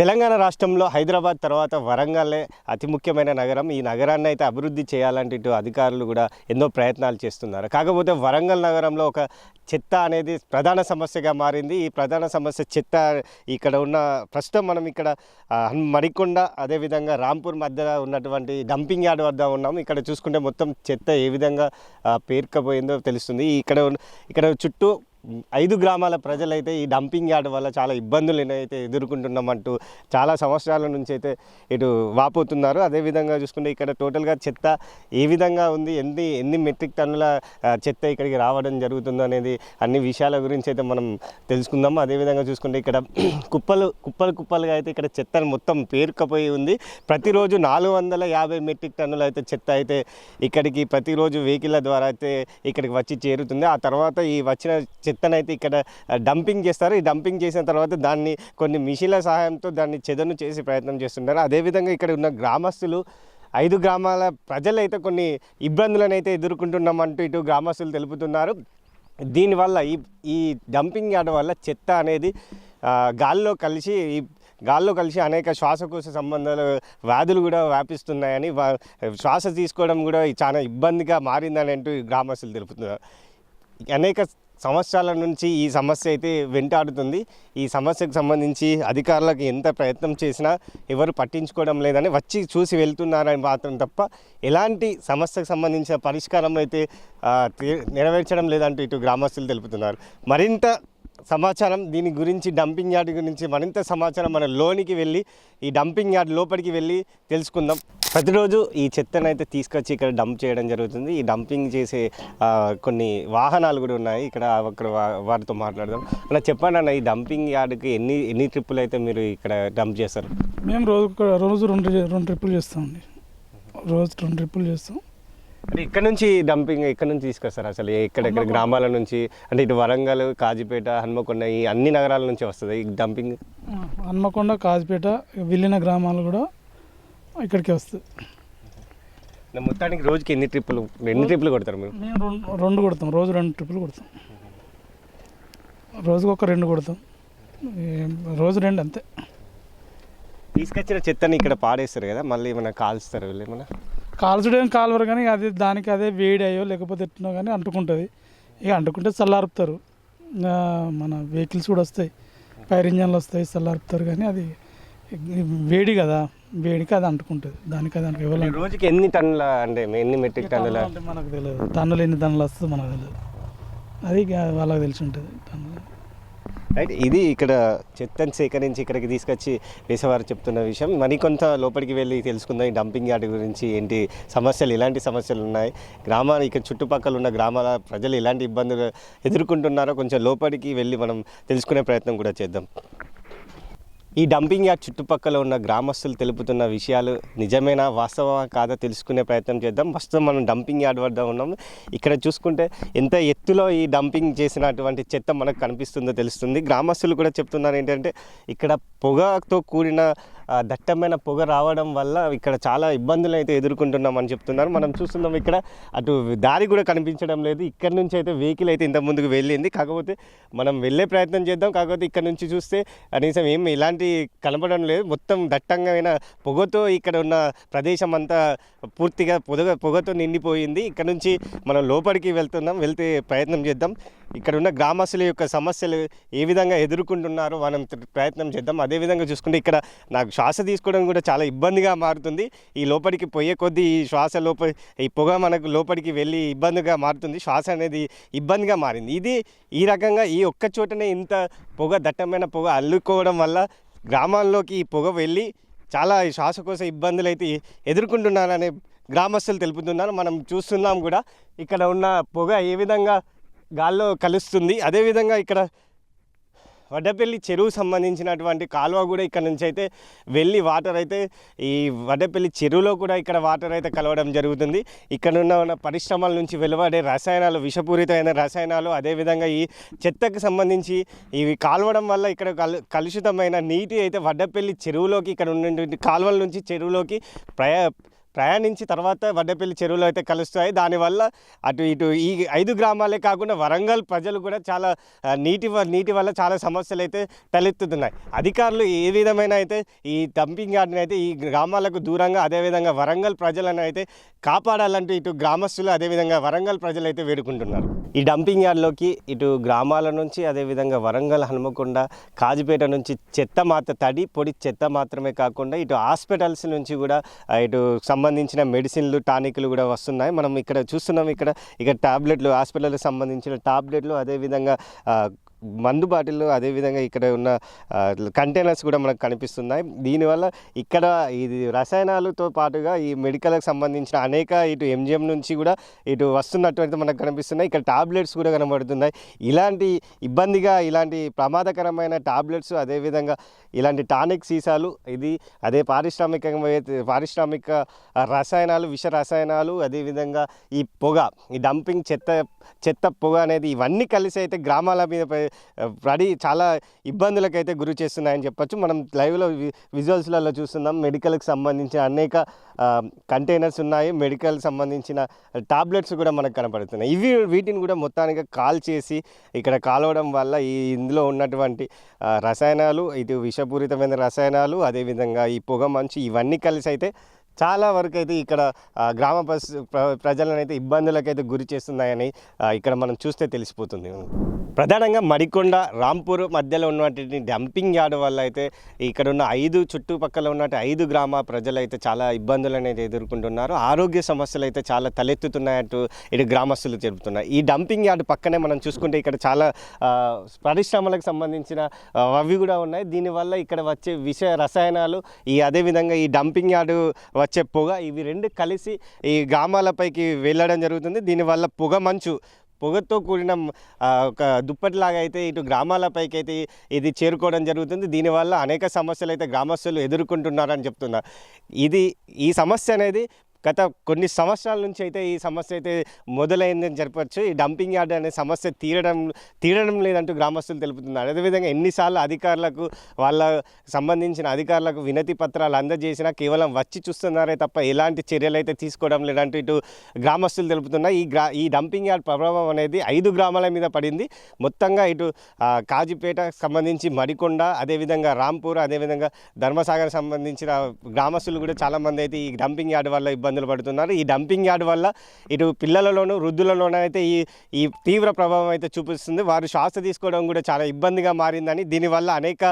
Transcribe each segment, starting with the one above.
తెలంగాణ రాష్ట్రంలో హైదరాబాద్ తర్వాత వరంగల్లే అతి ముఖ్యమైన నగరం. ఈ నగరాన్ని అయితే అభివృద్ధి చేయాలంటే ఇటు అధికారులు కూడా ఎన్నో ప్రయత్నాలు చేస్తున్నారు. కాకపోతే వరంగల్ నగరంలో ఒక చెత్త అనేది ప్రధాన సమస్యగా మారింది. ఈ ప్రధాన సమస్య చెత్త ఇక్కడ ఉన్న ప్రస్తుతం మనం ఇక్కడ మడికొండ అదేవిధంగా రాంపూర్ మధ్య ఉన్నటువంటి డంపింగ్ యార్డ్ వద్ద ఉన్నాం. ఇక్కడ చూసుకుంటే మొత్తం చెత్త ఏ విధంగా పేర్కపోయిందో పేరుకపోయిందో తెలుస్తుంది. ఇక్కడ ఇక్కడ చుట్టూ ఐదు గ్రామాల ప్రజలైతే ఈ డంపింగ్ యార్డ్ వల్ల చాలా ఇబ్బందులు అయితే ఎదుర్కొంటున్నామంటూ చాలా సంవత్సరాల నుంచి అయితే ఇటు వాపోతున్నారు. అదేవిధంగా చూసుకుంటే ఇక్కడ టోటల్గా చెత్త ఏ విధంగా ఉంది? ఎన్ని ఎన్ని మెట్రిక్ టన్నుల చెత్త ఇక్కడికి రావడం జరుగుతుందో అనేది అన్ని విషయాల గురించి అయితే మనం తెలుసుకుందాము అదేవిధంగా చూసుకుంటే ఇక్కడ కుప్పలు కుప్పలు కుప్పలుగా అయితే ఇక్కడ చెత్తను మొత్తం పేరుకపోయి ఉంది. ప్రతిరోజు నాలుగు వందల యాభై మెట్రిక్ టన్నులు అయితే చెత్త అయితే ఇక్కడికి ప్రతిరోజు వెహికల్ ద్వారా అయితే ఇక్కడికి వచ్చి చేరుతుంది. ఆ తర్వాత ఈ వచ్చిన చెత్త చెత్తనైతే ఇక్కడ డంపింగ్ చేస్తారు. ఈ డంపింగ్ చేసిన తర్వాత దాన్ని కొన్ని మిషన్ల సహాయంతో దాన్ని చెదను చేసి ప్రయత్నం చేస్తుంటారు. అదేవిధంగా ఇక్కడ ఉన్న గ్రామస్తులు ఐదు గ్రామాల ప్రజలైతే కొన్ని ఇబ్బందులను అయితే ఎదుర్కొంటున్నామంటూ ఇటు గ్రామస్తులు తెలుపుతున్నారు. దీనివల్ల ఈ ఈ డంపింగ్ యార్డ్ వల్ల చెత్త అనేది గాల్లో కలిసి ఈ గాల్లో కలిసి అనేక శ్వాసకోశ సంబంధాలు వ్యాధులు కూడా వ్యాపిస్తున్నాయని శ్వాస తీసుకోవడం కూడా చాలా ఇబ్బందిగా మారిందని అంటూ గ్రామస్తులు తెలుపుతున్నారు. అనేక సంవత్సరాల నుంచి ఈ సమస్య అయితే వెంటాడుతుంది. ఈ సమస్యకు సంబంధించి అధికారులకు ఎంత ప్రయత్నం చేసినా ఎవరు పట్టించుకోవడం లేదని వచ్చి చూసి వెళ్తున్నారని మాత్రం తప్ప ఎలాంటి సమస్యకు సంబంధించిన పరిష్కారం అయితే నెరవేర్చడం లేదంటూ ఇటు గ్రామస్తులు తెలుపుతున్నారు. మరింత సమాచారం దీని గురించి డంపింగ్ యార్డ్ గురించి మరింత సమాచారం మన లోనికి వెళ్ళి ఈ డంపింగ్ యార్డ్ లోపలికి వెళ్ళి తెలుసుకుందాం. ప్రతిరోజు ఈ చెత్తను అయితే తీసుకొచ్చి ఇక్కడ డంప్ చేయడం జరుగుతుంది. ఈ డంపింగ్ చేసే కొన్ని వాహనాలు కూడా ఉన్నాయి. ఇక్కడ అక్కడ వారితో మాట్లాడదాం. అలా చెప్పండి అన్న ఈ డంపింగ్ యార్డ్కి ఎన్ని ఎన్ని ట్రిప్పులు అయితే మీరు ఇక్కడ డంప్ చేస్తారు? మేము రోజు రోజు రెండు రెండు ట్రిప్పులు చేస్తామండి. రోజు రెండు ట్రిప్పులు చేస్తాం. అంటే ఇక్కడ నుంచి డంపింగ్ ఎక్కడ నుంచి తీసుకొస్తారు అసలు. ఎక్కడెక్కడ గ్రామాల నుంచి అంటే ఇటు వరంగల్ కాజీపేట హన్మకొండ ఈ అన్ని నగరాల నుంచి వస్తుంది ఈ డంపింగ్ హన్మకొండ కాజిపేట విలీన గ్రామాలు కూడా ఇక్కడికి వస్తాయి మొత్తానికి రోజుకి ఎన్ని ట్రిప్పులు ఎన్ని ట్రిప్పులు కొడతారు మీరు? మేము రెండు కొడతాం. రోజు రెండు ట్రిప్పులు కొడతాం. రోజుకు ఒక రెండు కొడతాం. రోజు రెండు అంతే. తీసుకొచ్చిన చెత్తని ఇక్కడ పాడేస్తారు కదా మళ్ళీ ఏమైనా కాల్స్తారు వీళ్ళు ఏమైనా? కాల్చడం కాలువరు కానీ అది దానికి అదే వేడి అయ్యో లేకపోతే ఎట్టినో కానీ అంటుకుంటుంది. ఇక అంటుకుంటే చల్లారుపుతారు. మన వెహికల్స్ కూడా వస్తాయి. ఫైర్ ఇంజన్లు వస్తాయి చల్లారుపుతారు కానీ అది వేడి కదా. వేడికి అది అంటుకుంటుంది. దానికి అది అంటు రోజుకి ఎన్ని టన్నుల అంటే ఎన్ని మెట్రిక్ టన్నుల అంటే మనకు తెలియదు. టన్నులు ఎన్ని టన్నులు వస్తుందో మనకు తెలియదు. అది వాళ్ళకి తెలిసి ఉంటుంది. టన్నులు. రైట్ ఇది ఇక్కడ చెత్తని సేకరించి ఇక్కడికి తీసుకొచ్చి వేసేవారు చెప్తున్న విషయం. మరికొంత లోపలికి వెళ్ళి తెలుసుకుందాం ఈ డంపింగ్ యార్డ్ గురించి ఏంటి సమస్యలు ఎలాంటి సమస్యలు ఉన్నాయి? గ్రామాలు ఇక్కడ చుట్టుపక్కల ఉన్న గ్రామాల ప్రజలు ఎలాంటి ఇబ్బందులు ఎదుర్కొంటున్నారో కొంచెం లోపలికి వెళ్ళి మనం తెలుసుకునే ప్రయత్నం కూడా చేద్దాం. ఈ డంపింగ్ యార్డ్ చుట్టుపక్కల ఉన్న గ్రామస్తులు తెలుపుతున్న విషయాలు నిజమేనా వాస్తవమా కాదా తెలుసుకునే ప్రయత్నం చేద్దాం. ప్రస్తుతం మనం డంపింగ్ యార్డ్ వద్ద ఉన్నాం. ఇక్కడ చూసుకుంటే ఎంత ఎత్తులో ఈ డంపింగ్ చేసినటువంటి చెత్త మనకు కనిపిస్తుందో తెలుస్తుంది. గ్రామస్తులు కూడా చెప్తున్నారు ఏంటంటే ఇక్కడ పొగతో కూడిన దట్టమైన పొగ రావడం వల్ల ఇక్కడ చాలా ఇబ్బందులు అయితే ఎదుర్కొంటున్నామని చెప్తున్నారు. మనం చూస్తున్నాం ఇక్కడ అటు దారి కూడా కనిపించడం లేదు. ఇక్కడ నుంచి అయితే వెహికల్ అయితే ఇంత ముందుకు వెళ్ళింది. కాకపోతే మనం వెళ్ళే ప్రయత్నం చేద్దాం. కాకపోతే ఇక్కడ నుంచి చూస్తే కనీసం ఏం ఇలాంటి కనపడడం లేదు. మొత్తం దట్టంగా పొగతో ఇక్కడ ఉన్న ప్రదేశం అంతా పూర్తిగా పొగ పొగతో నిండిపోయింది. ఇక్కడ నుంచి మనం లోపలికి వెళ్తున్నాం. వెళ్తే ప్రయత్నం చేద్దాం. ఇక్కడ ఉన్న గ్రామస్తుల యొక్క సమస్యలు ఏ విధంగా ఎదుర్కొంటున్నారో మనం ప్రయత్నం చేద్దాం. అదేవిధంగా చూసుకుంటే ఇక్కడ నాకు శ్వాస తీసుకోవడం కూడా చాలా ఇబ్బందిగా మారుతుంది. ఈ లోపలికి పోయే కొద్దీ ఈ శ్వాస లోప ఈ పొగ మనకు లోపలికి వెళ్ళి ఇబ్బందిగా మారుతుంది. శ్వాస అనేది ఇబ్బందిగా మారింది. ఇది ఈ రకంగా ఈ ఒక్క చోటనే ఇంత పొగ దట్టమైన పొగ అల్లుకోవడం వల్ల గ్రామాల్లోకి ఈ పొగ వెళ్ళి చాలా ఈ శ్వాసకోశ ఇబ్బందులు అయితే ఎదుర్కొంటున్నారనే గ్రామస్తులు తెలుపుతున్నారు. మనం చూస్తున్నాం కూడా ఇక్కడ ఉన్న పొగ ఏ విధంగా గాల్లో కలుస్తుంది. అదేవిధంగా ఇక్కడ వడ్డపల్లి చెరువు సంబంధించినటువంటి కాలువ కూడా ఇక్కడ నుంచి అయితే వెళ్ళి వాటర్ అయితే ఈ వడ్డపల్లి చెరువులో కూడా ఇక్కడ వాటర్ అయితే కలవడం జరుగుతుంది. ఇక్కడ ఉన్న పరిశ్రమల నుంచి వెలువడే రసాయనాలు విషపూరితమైన రసాయనాలు అదేవిధంగా ఈ చెత్తకు సంబంధించి ఇవి కాలవడం వల్ల ఇక్కడ కలు కలుషితమైన నీటి అయితే వడ్డపల్లి చెరువులోకి ఇక్కడ ఉన్నటువంటి కాలువల నుంచి చెరువులోకి ప్రయా ప్రయాణించి తర్వాత వడ్డపల్లి చెరువులో అయితే కలుస్తాయి. దానివల్ల అటు ఇటు ఈ ఐదు గ్రామాలే కాకుండా వరంగల్ ప్రజలు కూడా చాలా నీటి వ- నీటి వల్ల చాలా సమస్యలు అయితే తలెత్తుతున్నాయి. అధికారులు ఏ విధమైన అయితే ఈ డంపింగ్ యార్డ్ని అయితే ఈ గ్రామాలకు దూరంగా అదేవిధంగా వరంగల్ ప్రజలను అయితే కాపాడాలంటూ ఇటు గ్రామస్తులు అదేవిధంగా వరంగల్ ప్రజలు అయితే వేడుకుంటున్నారు. ఈ డంపింగ్ యార్డ్లోకి ఇటు గ్రామాల నుంచి అదేవిధంగా వరంగల్ హనుమకొండ కాజిపేట నుంచి చెత్త మాత్ర తడి పొడి చెత్త మాత్రమే కాకుండా ఇటు హాస్పిటల్స్ నుంచి కూడా ఇటు సంబంధించిన సంబంధించిన మెడిసిన్లు టానిక్లు కూడా వస్తున్నాయి. మనం ఇక్కడ చూస్తున్నాం ఇక్కడ ఇక టాబ్లెట్లు హాస్పిటల్కి సంబంధించిన టాబ్లెట్లు అదేవిధంగా మందు బాటిల్ అదేవిధంగా ఇక్కడ ఉన్న కంటైనర్స్ కూడా మనకు కనిపిస్తున్నాయి. దీనివల్ల ఇక్కడ ఇది రసాయనాలతో పాటుగా ఈ మెడికల్కి సంబంధించిన అనేక ఇటు ఎంజిఎం నుంచి కూడా ఇటు వస్తున్నటువంటి మనకు కనిపిస్తున్నాయి. ఇక్కడ టాబ్లెట్స్ కూడా కనబడుతున్నాయి. ఇలాంటి ఇబ్బందిగా ఇలాంటి ప్రమాదకరమైన టాబ్లెట్స్ అదేవిధంగా ఇలాంటి టానిక్ సీసాలు ఇది అదే పారిశ్రామికంగా పారిశ్రామిక రసాయనాలు విష రసాయనాలు అదేవిధంగా ఈ పొగ ఈ డంపింగ్ చెత్త చెత్త పొగ అనేది ఇవన్నీ కలిసి అయితే గ్రామాల మీద పడి చాలా ఇబ్బందులకు అయితే గురి చేస్తున్నాయని చెప్పొచ్చు. మనం లైవ్లో విజువల్స్లలో చూస్తున్నాం. మెడికల్కి సంబంధించిన అనేక కంటైనర్స్ ఉన్నాయి. మెడికల్ సంబంధించిన టాబ్లెట్స్ కూడా మనకు కనపడుతున్నాయి. ఇవి వీటిని కూడా మొత్తానికి కాల్ చేసి ఇక్కడ కాలవడం వల్ల ఈ ఇందులో ఉన్నటువంటి రసాయనాలు ఇది విషపూరితమైన రసాయనాలు అదేవిధంగా ఈ పొగ మంచు ఇవన్నీ కలిసి అయితే చాలా వరకు అయితే ఇక్కడ గ్రామ పస్ ప్ర- ప్రజలను అయితే ఇబ్బందులకైతే గురి చేస్తున్నాయని ఇక్కడ మనం చూస్తే తెలిసిపోతుంది. ప్రధానంగా మడికొండ రాంపూర్ మధ్యలో ఉన్నటువంటి డంపింగ్ యార్డ్ వల్ల అయితే ఇక్కడ ఉన్న ఐదు చుట్టుపక్కల ఉన్నటువంటి ఐదు గ్రామ ప్రజలు అయితే చాలా ఇబ్బందులు అనేది ఎదుర్కొంటున్నారు. ఆరోగ్య సమస్యలు అయితే చాలా తలెత్తుతున్నాయట్టు ఇటు గ్రామస్తులు చెబుతున్నారు. ఈ డంపింగ్ యార్డ్ పక్కనే మనం చూసుకుంటే ఇక్కడ చాలా పరిశ్రమలకు సంబంధించిన అవి కూడా ఉన్నాయి. దీనివల్ల ఇక్కడ వచ్చే విష రసాయనాలు ఈ అదేవిధంగా ఈ డంపింగ్ యార్డు వచ్చే పొగ ఇవి రెండు కలిసి ఈ గ్రామాలపైకి వెళ్ళడం జరుగుతుంది. దీనివల్ల పొగ మంచు పొగతో కూడిన ఒక దుప్పటిలాగా అయితే ఇటు గ్రామాలపైకి అయితే ఇది చేరుకోవడం జరుగుతుంది. దీనివల్ల అనేక సమస్యలు అయితే గ్రామస్తులు ఎదుర్కొంటున్నారని చెప్తున్నారు ఇది ఈ సమస్య అనేది గత కొన్ని సంవత్సరాల నుంచి అయితే ఈ సమస్య అయితే మొదలైందని చెప్పవచ్చు ఈ డంపింగ్ యార్డ్ అనే సమస్య తీరడం తీరడం లేదంటూ గ్రామస్తులు తెలుపుతున్నారు. అదేవిధంగా ఎన్నిసార్లు అధికారులకు వాళ్ళ సంబంధించిన అధికారులకు వినతి పత్రాలు అందజేసినా కేవలం వచ్చి చూస్తున్నారే తప్ప ఎలాంటి చర్యలు అయితే తీసుకోవడం లేదంటూ ఇటు గ్రామస్తులు తెలుపుతున్నారు. ఈ గ్రా ఈ డంపింగ్ యార్డ్ ప్రభావం అనేది ఐదు గ్రామాల మీద పడింది. మొత్తంగా ఇటు కాజీపేట సంబంధించి మడికొండ అదేవిధంగా రాంపూర్ అదేవిధంగా ధర్మసాగర్ సంబంధించిన గ్రామస్తులు కూడా చాలామంది అయితే ఈ డంపింగ్ యార్డ్ వల్ల ఇబ్బంది ఇబ్బందులు పడుతున్నారు. ఈ డంపింగ్ యార్డ్ వల్ల ఇటు పిల్లలలోనూ వృద్ధులలోనూ అయితే ఈ ఈ తీవ్ర ప్రభావం అయితే చూపిస్తుంది. వారు శ్వాస తీసుకోవడం కూడా చాలా ఇబ్బందిగా మారిందని దీనివల్ల అనేక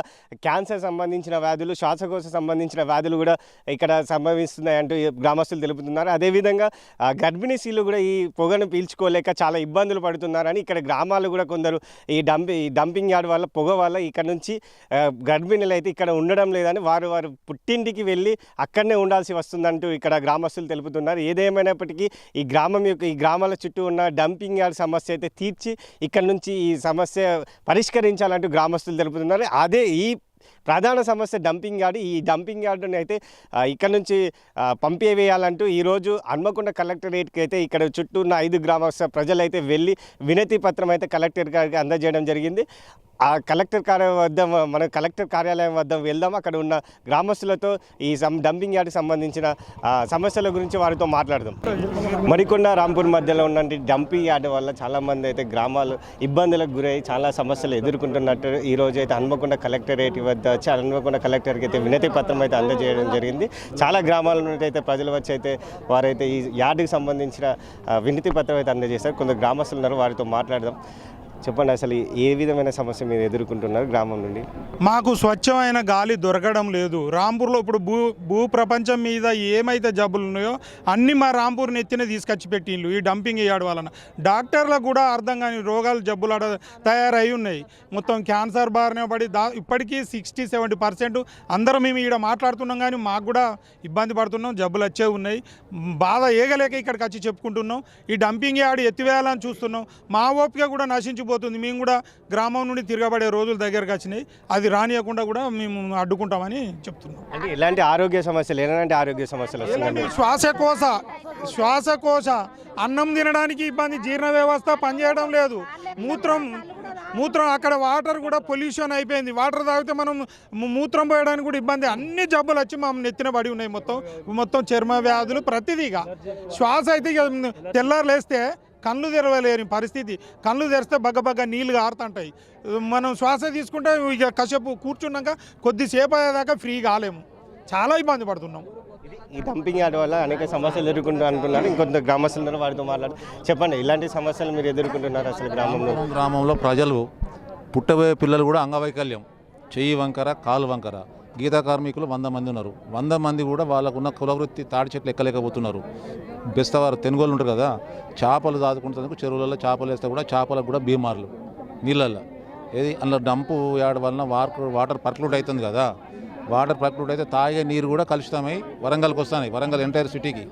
క్యాన్సర్ సంబంధించిన వ్యాధులు శ్వాసకోశ సంబంధించిన వ్యాధులు కూడా ఇక్కడ సంభవిస్తున్నాయంటూ ఈ గ్రామస్తులు తెలుపుతున్నారు. అదేవిధంగా ఆ, గర్భిణీ స్త్రీలు కూడా ఈ పొగను పీల్చుకోలేక చాలా ఇబ్బందులు పడుతున్నారని ఇక్కడ గ్రామాలు కూడా కొందరు ఈ డంపి డంపింగ్ యార్డ్ వల్ల పొగ వల్ల ఇక్కడ నుంచి గర్భిణీలు అయితే ఇక్కడ ఉండడం లేదని వారు వారు పుట్టింటికి వెళ్ళి అక్కడనే ఉండాల్సి వస్తుందంటూ ఇక్కడ గ్రామస్తులు తెలుపుతున్నారు. ఏదేమైనప్పటికీ ఈ గ్రామం యొక్క ఈ గ్రామాల చుట్టూ ఉన్న డంపింగ్ యార్డ్ సమస్య అయితే తీర్చి ఇక్కడ నుంచి ఈ సమస్య పరిష్కరించాలంటూ గ్రామస్తులు తెలుపుతున్నారు. అదే ఈ ప్రధాన సమస్య డంపింగ్ యార్డ్. ఈ డంపింగ్ యార్డుని అయితే ఇక్కడ నుంచి పంపివేయాలంటూ ఈరోజు హన్మకొండ కలెక్టరేట్కి అయితే ఇక్కడ చుట్టూ ఉన్న ఐదు గ్రామ ప్రజలైతే వెళ్ళి వినతి పత్రం అయితే కలెక్టర్ గారికి అందజేయడం జరిగింది. ఆ కలెక్టర్ కార్యాలయం వద్ద మన కలెక్టర్ కార్యాలయం వద్ద వెళ్దాం. అక్కడ ఉన్న గ్రామస్తులతో ఈ సం డంపింగ్ యార్డ్కి సంబంధించిన సమస్యల గురించి వారితో మాట్లాడదాం. మరికొండ రాంపూర్ మధ్యలో ఉన్నటువంటి డంపింగ్ యార్డ్ వల్ల చాలామంది అయితే గ్రామాలు ఇబ్బందులకు గురై చాలా సమస్యలు ఎదుర్కొంటున్నట్టు ఈ రోజు అయితే హన్మకొండ కలెక్టరేట్ వద్ద వచ్చి హన్మకొండ కలెక్టర్కి అయితే వినతి పత్రం అయితే అందజేయడం జరిగింది. చాలా గ్రామాల నుండి అయితే ప్రజలు వచ్చి అయితే వారైతే ఈ యార్డుకి సంబంధించిన వినతి పత్రం అయితే అందజేస్తారు కొందరు గ్రామస్తులు ఉన్నారు వారితో మాట్లాడదాం. చెప్పండి అసలు ఏ విధమైన సమస్య మీరు ఎదుర్కొంటున్నారు గ్రామం నుండి? మాకు స్వచ్ఛమైన గాలి దొరకడం లేదు. రాంపూర్లో ఇప్పుడు భూ భూ ప్రపంచం మీద ఏమైతే జబ్బులు ఉన్నాయో అన్ని మా రాంపూర్ నెత్తిన తీసుకొచ్చి పెట్టిండ్రు ఈ డంపింగ్ వేయడం వలన. డాక్టర్లకు కూడా అర్థం కాని రోగాలు జబ్బులు ఆడ తయారై ఉన్నాయి. మొత్తం క్యాన్సర్ బారిన పడి దా ఇప్పటికీ సిక్స్టీ సెవెంటీ పర్సెంట్ అందరం మేము ఇక్కడ మాట్లాడుతున్నాం కానీ మాకు కూడా ఇబ్బంది పడుతున్నాం జబ్బులు వచ్చే ఉన్నాయి. బాధ ఏగలేక ఇక్కడికి వచ్చి చెప్పుకుంటున్నాం. ఈ డంపింగ్ యార్డ్ ఎత్తివేయాలని చూస్తున్నాం. మా ఓపిక కూడా నశించిపోతుంది మేము కూడా గ్రామం నుండి తిరగబడే రోజులు దగ్గరకు వచ్చినాయి. అది రానియకుండా కూడా మేము అడ్డుకుంటామని చెప్తున్నాం. అంటే ఎలాంటి ఆరోగ్య సమస్యలు ఎలాంటి ఆరోగ్య సమస్యలు వస్తున్నాయి? శ్వాసకోశ శ్వాసకోశ అన్నం తినడానికి ఇబ్బంది జీర్ణ వ్యవస్థ పనిచేయడం లేదు. మూత్రం మూత్రం అక్కడ వాటర్ కూడా పొల్యూషన్ అయిపోయింది. వాటర్ తాగితే మనం మూత్రం పోయడానికి కూడా ఇబ్బంది. అన్ని జబ్బులు వచ్చి మా నెత్తిన పడి ఉన్నాయి మొత్తం. మొత్తం చర్మ వ్యాధులు ప్రతిదీగా. శ్వాస అయితే తెల్లారు లేస్తే కళ్ళు తెరవలేని పరిస్థితి. కళ్ళు తెరిస్తే బగ్గ బగ్గ నీళ్ళు ఆరుతుంటాయి. మనం శ్వాస తీసుకుంటే ఇక కాసేపు కూర్చున్నాక కొద్దిసేపు అయ్యేదాకా ఫ్రీ కాలేము. చాలా ఇబ్బంది పడుతున్నాం. ఇది ఈ డంపింగ్ యార్డ్ వల్ల అనేక సమస్యలు ఎదుర్కొంటూ అంటున్నారు. ఇంకొంత గ్రామస్తులు వారితో మాట్లాడు చెప్పండి ఇలాంటి సమస్యలు మీరు ఎదుర్కొంటున్నారు అసలు గ్రామంలో? గ్రామంలో ప్రజలు పుట్టబోయే పిల్లలు కూడా అంగవైకల్యం. చెయ్యి వంకర కాలు వంకర. గీతా కార్మికులు వంద మంది ఉన్నారు. వంద మంది కూడా వాళ్ళకున్న కులవృత్తి తాడి చెట్లు ఎక్కలేకపోతున్నారు. బెస్తవారు తెనుగోలు ఉంటారు కదా చేపలు దాదుకుంటున్నందుకు చెరువులలో చేపలు వేస్తే కూడా చేపలకు కూడా బీమార్లు నీళ్ళల్లో. ఏది? అందులో డంపు యాడ్ వలన వాటర్ వాటర్ పర్క్లూట్ అవుతుంది కదా. వాటర్ పర్క్లూట్ అయితే తాగే నీరు కూడా కలుషితమై వరంగల్కి వస్తున్నాయి వరంగల్ ఎంటైర్ సిటీకి.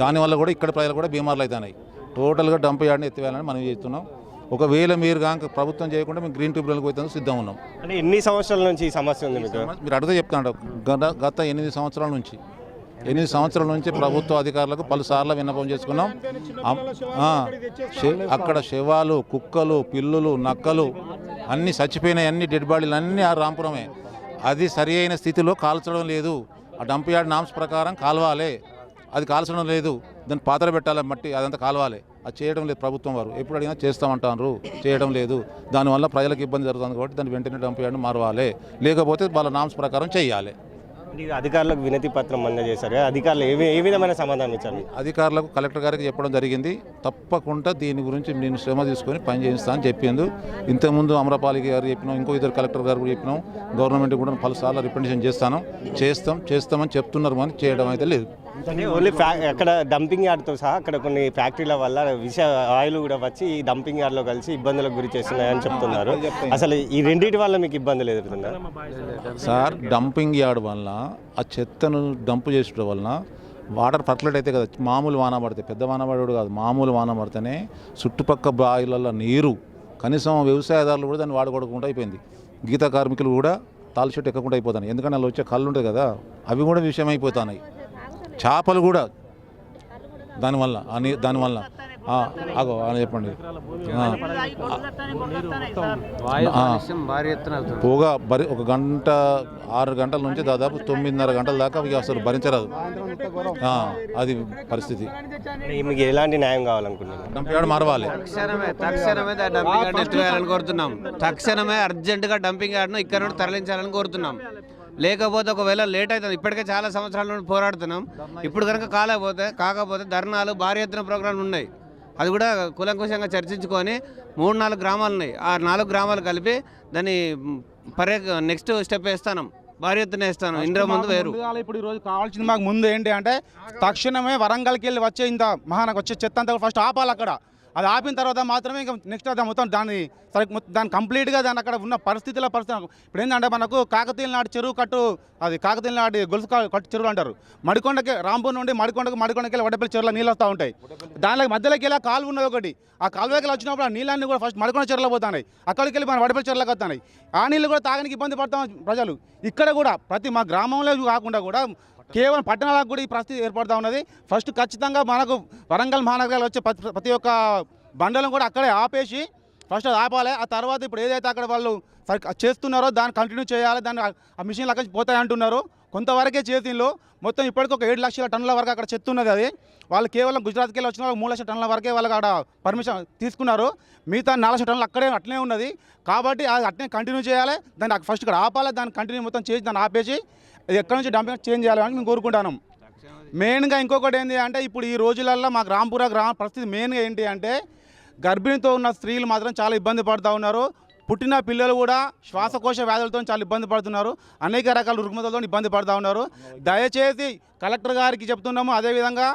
దానివల్ల కూడా ఇక్కడ ప్రజలు కూడా బీమార్లు అవుతున్నాయి టోటల్గా డంప్ యార్డ్ని ఎత్తివేయాలని మనం చేస్తున్నాం. ఒకవేళ మీరు కనుక ప్రభుత్వం చేయకుండా మేము గ్రీన్ ట్రిబ్యునల్కి పోతే సిద్ధం ఉన్నాం. అంటే ఎన్ని సంవత్సరాల నుంచి ఈ సమస్య ఉంది మీకు? మీరు అడిగితే చెప్తాను గత గత ఎనిమిది సంవత్సరాల నుంచి. ఎనిమిది సంవత్సరాల నుంచి ప్రభుత్వ అధికారులకు పలుసార్లు విన్నపం చేసుకున్నాం. అక్కడ శవాలు కుక్కలు పిల్లులు నక్కలు అన్నీ చచ్చిపోయినాయి. అన్ని డెడ్ బాడీలు అన్నీ ఆ రాంపురమే. అది సరి అయిన స్థితిలో కాల్చడం లేదు. ఆ డంప్ యార్డ్ నామ్స్ ప్రకారం కాలవాలే. అది కాల్చడం లేదు. దాన్ని పాత్ర పెట్టాలి మట్టి అదంతా కాలవాలి. అది చేయడం లేదు ప్రభుత్వం వారు. ఎప్పుడు అడిగినా చేస్తామంటారు. చేయడం లేదు. దానివల్ల ప్రజలకు ఇబ్బంది జరుగుతుంది కాబట్టి దాన్ని వెంటనే డంప్ యార్డ్ మారవాలి. లేకపోతే వాళ్ళ నామ్స్ ప్రకారం చేయాలి. అధికారులకు వినతి పత్రం అందజేశారు అధికారులు ఏ ఏ విధమైన సమాధానం ఇచ్చారు? అధికారులకు కలెక్టర్ గారికి చెప్పడం జరిగింది. తప్పకుండా దీని గురించి నేను శ్రమ తీసుకొని పని చేయిస్తా అని చెప్పింది ఇంతకుముందు అమరపాలి గారు చెప్పినాం ఇంకో ఇద్దరు కలెక్టర్ గారు కూడా చెప్పినాం. గవర్నమెంట్ కూడా పలుసార్లు రిప్రజెంటేషన్ చేస్తాను. చేస్తాం చేస్తామని చెప్తున్నారు కానీ చేయడం అయితే లేదు. ఓన్లీ ఫ్యా అక్కడ డంపింగ్ యార్డ్తో సహా అక్కడ కొన్ని ఫ్యాక్టరీల వల్ల విష ఆయిల్ కూడా వచ్చి ఈ డంపింగ్ యార్డ్లో కలిసి ఇబ్బందులకు గురి చేస్తున్నాయని చెప్తున్నారు. అసలు ఈ రెండింటి వల్ల మీకు ఇబ్బందులు ఎదురుతుందా సార్ డంపింగ్ యార్డ్ వల్ల ఆ చెత్తను డంప్ చేసడం వలన వాటర్ పర్కులేట్ అయితే కదా మామూలు వాన పడితే పెద్ద వాన పడేవాడు కాదు మామూలు వాన పడితేనే చుట్టుపక్క బావిలలో నీరు కనీసం వ్యవసాయదారులు కూడా దాన్ని వాడుకోకుండా అయిపోయింది. గీత కార్మికులు కూడా తాళ్ళు చెట్టు ఎక్కకుండా అయిపోతాయి ఎందుకంటే అలా వచ్చే కళ్ళు ఉంటాయి కదా అవి కూడా విషయం అయిపోతున్నాయి చేపలు కూడా దానివల్ల ఆ నీ దానివల్ల. ఆ, అగో అని చెప్పండి. భారీ పొగ బరి ఒక గంట ఆరు గంటల నుంచి దాదాపు తొమ్మిదిన్నర గంటల దాకా అవి అసలు భరించరాదు. ఆ, అది పరిస్థితి. మీకు ఎలాంటి న్యాయం యార్డ్ మారవాలి. తక్షణమే తక్షణమే దా డంపింగ్ యార్డ్ ఎత్తివేయాలని కోరుతున్నాం. తక్షణమే అర్జెంటుగా డంపింగ్ యార్డ్ను ఇక్కడ నుండి తరలించాలని కోరుతున్నాం. లేకపోతే ఒకవేళ లేట్ అవుతుంది. ఇప్పటికే చాలా సంవత్సరాల నుండి పోరాడుతున్నాం. ఇప్పుడు కనుక కాలేకపోతే కాకపోతే ధర్నాలు భారీ ఎత్తున ప్రోగ్రాంలు ఉన్నాయి. అది కూడా కులంకుశంగా చర్చించుకొని మూడు నాలుగు గ్రామాలు ఉన్నాయి. ఆ నాలుగు గ్రామాలు కలిపి దాన్ని పర్య నెక్స్ట్ స్టెప్ వేస్తాను. భారీ ఎత్తున వేస్తాను. ఇంద్ర ముందు వేరు. ఇప్పుడు ఈ రోజు కావాల్సింది మాకు ముందు ఏంటి అంటే తక్షణమే వరంగల్కి వెళ్ళి వచ్చే ఇంత మహానకు వచ్చే చెత్త అంతా ఫస్ట్ ఆపాలి అక్కడ. అది ఆపిన తర్వాత మాత్రమే ఇంకా నెక్స్ట్ అది మొత్తం దాన్ని దాన్ని కంప్లీట్గా దాన్ని అక్కడ ఉన్న పరిస్థితుల పరిస్థితి ఇప్పుడు ఏంటంటే మనకు కాకతీయుల నాటి చెరువు కట్టు అది కాకతీయుల నాటి గొలుసు కట్టు చెరువులు అంటారు. మడికొండకి రాంపూర్ నుండి మడికొండకు మడికొండకి వడపల్లి చెరువులో నీళ్ళు వస్తూ ఉంటాయి. దానిలో మధ్యలోకి వెళ్ళి కాలువ ఉన్నది ఒకటి. ఆ కాలువకి వచ్చినప్పుడు ఆ నీళ్ళన్నీ కూడా ఫస్ట్ మడికొండ చెరువులో పోతున్నాయి. అక్కడికి వెళ్ళి మన వడపల్లి చెరువులకు వస్తున్నాయి. ఆ నీళ్ళు కూడా తాగడానికి ఇబ్బంది పడతాం ప్రజలు. ఇక్కడ కూడా ప్రతి మా గ్రామంలో కాకుండా కూడా కేవలం పట్టణాలకు కూడా ఈ పరిస్థితి ఏర్పడుతూ ఉన్నది. ఫస్ట్ ఖచ్చితంగా మనకు వరంగల్ మహానగరాలు వచ్చే ప్రతి ఒక్క బండలను కూడా అక్కడే ఆపేసి ఫస్ట్ అది ఆపాలి. ఆ తర్వాత ఇప్పుడు ఏదైతే అక్కడ వాళ్ళు చేస్తున్నారో దాన్ని కంటిన్యూ చేయాలి. దాన్ని ఆ- మిషన్లు అక్కడికి పోతాయి అంటున్నారు. కొంతవరకే చేతిలో మొత్తం ఇప్పటికి ఒక ఏడు లక్షల టన్నుల వరకు అక్కడ చెత్త ఉన్నది అది. వాళ్ళు కేవలం గుజరాత్కి వెళ్ళి వచ్చిన మూడు లక్షల టన్నుల వరకే వాళ్ళకి అక్కడ పర్మిషన్ తీసుకున్నారు. మిగతా నాలుగు లక్షల టన్నులు అక్కడే అట్లనే ఉన్నది. కాబట్టి అది అట్లనే కంటిన్యూ చేయాలి. దాన్ని ఫస్ట్ ఇక్కడ ఆపాలి. దాన్ని కంటిన్యూ మొత్తం చేసి దాన్ని ఆపేసి ఇది ఎక్కడి నుంచి డంపింగ్ చేంజ్ చేయాలని మేము కోరుకుంటాను మెయిన్గా ఇంకొకటి ఏంటి అంటే ఇప్పుడు ఈ రోజులల్లో మా గ్రామపుర గ్రామ పరిస్థితి మెయిన్గా ఏంటి అంటే గర్భిణితో ఉన్న స్త్రీలు మాత్రం చాలా ఇబ్బంది పడుతూ ఉన్నారు. పుట్టిన పిల్లలు కూడా శ్వాసకోశ వ్యాధులతో చాలా ఇబ్బంది పడుతున్నారు. అనేక రకాల రుగ్మతలతో ఇబ్బంది పడుతూ ఉన్నారు. దయచేసి కలెక్టర్ గారికి చెప్తున్నాము. అదేవిధంగా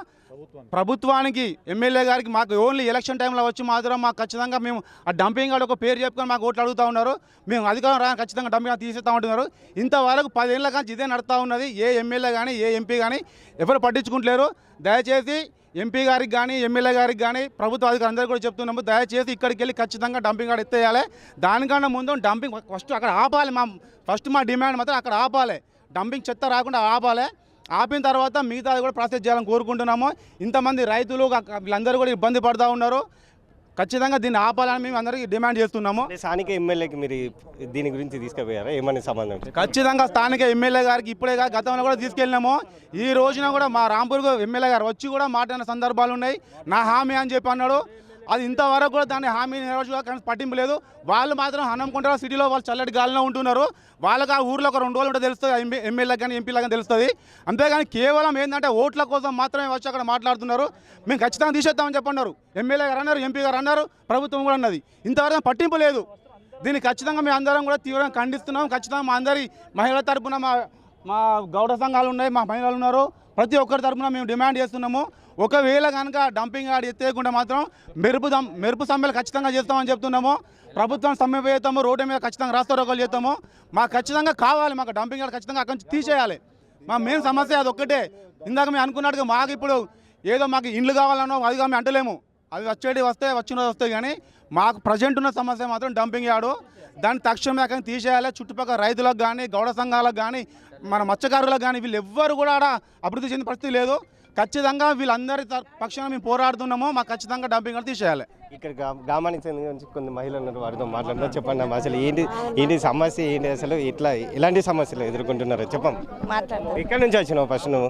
ప్రభుత్వానికి. ఎమ్మెల్యే గారికి మాకు ఓన్లీ ఎలక్షన్ టైంలో వచ్చి మాత్రం మాకు ఖచ్చితంగా మేము ఆ డంపింగ్ గార్డ్ ఒక పేరు చెప్పుకొని మాకు ఓట్లు అడుగుతూ ఉన్నారు. మేము అధికారం రా ఖచ్చితంగా డంపింగ్ తీసేస్తా ఉంటున్నారు. ఇంతవరకు పదేళ్ళ కానీ ఇదే నడుస్తూ ఉన్నది. ఏ ఎమ్మెల్యే కానీ ఏ ఎంపీ కానీ ఎవరు పట్టించుకుంటలేరు. దయచేసి ఎంపీ గారికి కానీ ఎమ్మెల్యే గారికి కానీ ప్రభుత్వ అధికారులు అందరికీ కూడా చెప్తున్నాము. దయచేసి ఇక్కడికి వెళ్ళి ఖచ్చితంగా డంపింగ్ ఆడ ఎత్తేయాలి. దానికన్నా ముందు డంపింగ్ ఫస్ట్ అక్కడ ఆపాలి మా ఫస్ట్ మా డిమాండ్ మాత్రం అక్కడ ఆపాలి. డంపింగ్ చెత్త రాకుండా ఆపాలి. ఆపిన తర్వాత మిగతాది కూడా ప్రాసెస్ చేయాలని కోరుకుంటున్నాము. ఇంతమంది రైతులు వీళ్ళందరూ కూడా ఇబ్బంది పడుతూ ఉన్నారు. ఖచ్చితంగా దీన్ని ఆపాలని మేము అందరికీ డిమాండ్ చేస్తున్నాము. స్థానిక ఎమ్మెల్యేకి మీరు దీని గురించి తీసుకుపోయారా? ఏమని సంబంధం? ఖచ్చితంగా స్థానిక ఎమ్మెల్యే గారికి ఇప్పుడే కాదు గతంలో కూడా తీసుకెళ్ళినాము. ఈ రోజున కూడా మా రాంపూర్ ఎమ్మెల్యే గారు వచ్చి కూడా మాట్లాడిన సందర్భాలు ఉన్నాయి. నా హామీ అని చెప్పి అన్నాడు. అది ఇంతవరకు కూడా దాని హామీ నెరవేర్చుగా కానీ పట్టింపు లేదు. వాళ్ళు మాత్రం హనంకుంట సిటీలో వాళ్ళు చల్లటి గాలిలో ఉంటున్నారు. వాళ్ళకి ఆ ఊర్లో ఒక రెండు రోజులు ఉంటే తెలుస్తుంది ఎంపీ కానీ ఎంపీలకు కానీ తెలుస్తుంది. అంతేగాని కేవలం ఏంటంటే ఓట్ల కోసం మాత్రమే వచ్చి అక్కడ మాట్లాడుతున్నారు. మేము ఖచ్చితంగా తీసేద్దామని చెప్పన్నారు. ఎమ్మెల్యే గారు అన్నారు ఎంపీ గారు అన్నారు ప్రభుత్వం కూడా అన్నది. ఇంతవరకు పట్టింపు లేదు. దీన్ని ఖచ్చితంగా మేము అందరం కూడా తీవ్రంగా ఖండిస్తున్నాం. ఖచ్చితంగా మా అందరి మహిళల తరపున మా మా గౌడ సంఘాలు ఉన్నాయి మా మహిళలు ఉన్నారు. ప్రతి ఒక్కరి తరఫున మేము డిమాండ్ చేస్తున్నాము. ఒకవేళ కనుక డంపింగ్ యార్డ్ ఎత్తేయకుండా మాత్రం మెరుపు దం- మెరుపు సమ్మెలు ఖచ్చితంగా చేస్తామని చెప్తున్నాము. ప్రభుత్వం సమ్మె చేస్తాము రోడ్డు మీద ఖచ్చితంగా రాస్తారోకలు చేస్తాము. మాకు ఖచ్చితంగా కావాలి మాకు డంపింగ్ యార్డ్ ఖచ్చితంగా అక్కడి నుంచి తీసేయాలి. మా మెయిన్ సమస్య అది ఒక్కటే ఇందాక మేము అనుకున్నట్టుగా మాకు ఇప్పుడు ఏదో మాకు ఇండ్లు కావాలనో అది మేము అంటలేము. అవి వచ్చేటి వస్తే వచ్చిన వస్తాయి కానీ మాకు ప్రజెంట్ ఉన్న సమస్య మాత్రం డంపింగ్ యార్డు దాన్ని తక్షణమే అక్కడ తీసేయాలి. చుట్టుపక్కల రైతులకు కానీ గౌడ సంఘాలకు కానీ మన మత్స్యకారులకు కానీ వీళ్ళు ఎవ్వరు కూడా ఆడ అభివృద్ధి చెందిన పరిస్థితి లేదు. ఖచ్చితంగా వీళ్ళందరి పక్షాన మేము పోరాడుతున్నాము మాకు ఖచ్చితంగా డంపింగ్ యార్డు తీసేయాలి. ఇక్కడ గ్రా- గ్రామానికి చెందిన కొన్ని మహిళలు ఉన్నారు వారితో మాట్లాడుతూ చెప్పండి అమ్మా అసలు ఏంటి ఏంటి సమస్య ఏంటి అసలు ఇట్లా ఎలాంటి సమస్యలు ఎదుర్కొంటున్నారు? చెప్పం ఎక్కడి నుంచి వచ్చినావు ఫస్ట్ నువ్వు?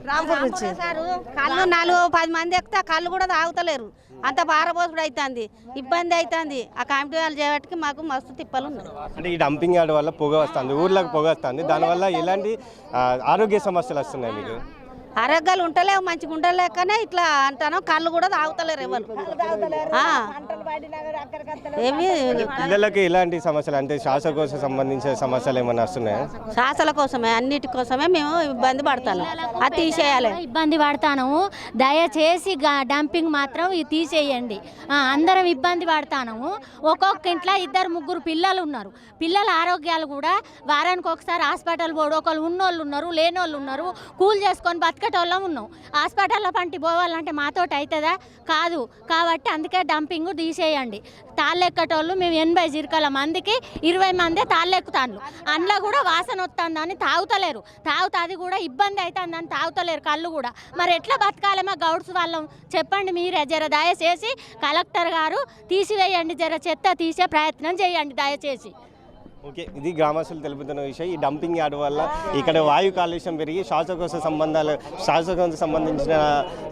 కళ్ళు నాలుగు పది మంది ఎక్కితే ఆ కళ్ళు కూడా తాగుతలేరు. అంత భారపోసుడు అవుతుంది ఇబ్బంది అవుతుంది ఆ కమిటీ వాళ్ళు చేయబట్టి మాకు మస్తు తిప్పలు ఉన్నాయి. అంటే ఈ డంపింగ్ యార్డ్ వల్ల పొగ వస్తుంది ఊర్లకు పొగ వస్తుంది. దానివల్ల ఎలాంటి ఆరోగ్య సమస్యలు వస్తున్నాయి మీకు? ఆరోగ్యాలు ఉంటలేవు మంచిగా ఉండలేకనే ఇట్లా అంటాను. కళ్ళు కూడా తాగుతలేరు ఎవరు. ఏమి? పిల్లలకి ఎలాంటి సమస్యలు అంటే శ్వాసకోశ సంబంధించిన సమస్యలు ఏమైనా వస్తున్నాయా? శ్వాసల కోసమే అన్నిటి కోసమే మేము ఇబ్బంది పడతాను. అది తీసేయాలి. ఇబ్బంది పడతాను. దయచేసి డంపింగ్ మాత్రం ఇది తీసేయండి. ఆ, అందరం ఇబ్బంది పడతాను. ఒక్కొక్క ఇంట్లో ఇద్దరు ముగ్గురు పిల్లలు ఉన్నారు. పిల్లల ఆరోగ్యాలు కూడా వారానికి ఒకసారి హాస్పిటల్ పోడు. ఒకళ్ళు ఉన్నోళ్ళు ఉన్నారు లేనోళ్ళు ఉన్నారు. కూల్ చేసుకొని బతికేటోళ్ళం ఉన్నాం. హాస్పిటల్లో పంటి పోవాలంటే మాతోటి అవుతుందా కాదు. కాబట్టి అందుకే డంపింగ్ తీసేయండి. తాళ్ళెక్కటోళ్ళు మేము ఎనభై జిరకల మందికి ఇరవై మందే తాళ్ళెక్కుతాను అందులో కూడా వాసన వస్తుందని తాగుతలేరు. తాగుతా అది కూడా ఇబ్బంది అవుతుందని తాగుతలేరు కళ్ళు కూడా. మరి ఎట్లా బతకాలి మా గౌడ్స్ వాళ్ళం? చెప్పండి మీరే. జర దయచేసి కలెక్టర్ గారు తీసివేయండి. జర చెత్త తీసే ప్రయత్నం చేయండి దయచేసి. ఓకే ఇది గ్రామస్తులు తెలుపుతున్న విషయం. ఈ డంపింగ్ యార్డ్ వల్ల ఇక్కడ వాయు కాలుష్యం పెరిగి శ్వాసకోశ సంబంధాలు శ్వాసకోశ సంబంధించిన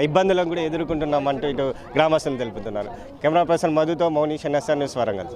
ఇబ్బందులను కూడా ఎదుర్కొంటున్నామంటూ ఇటు గ్రామస్తులు తెలుపుతున్నారు. కెమెరా పర్సన్ మధుతో మౌని ఎస్ఆర్ న్యూస్ వరంగల్.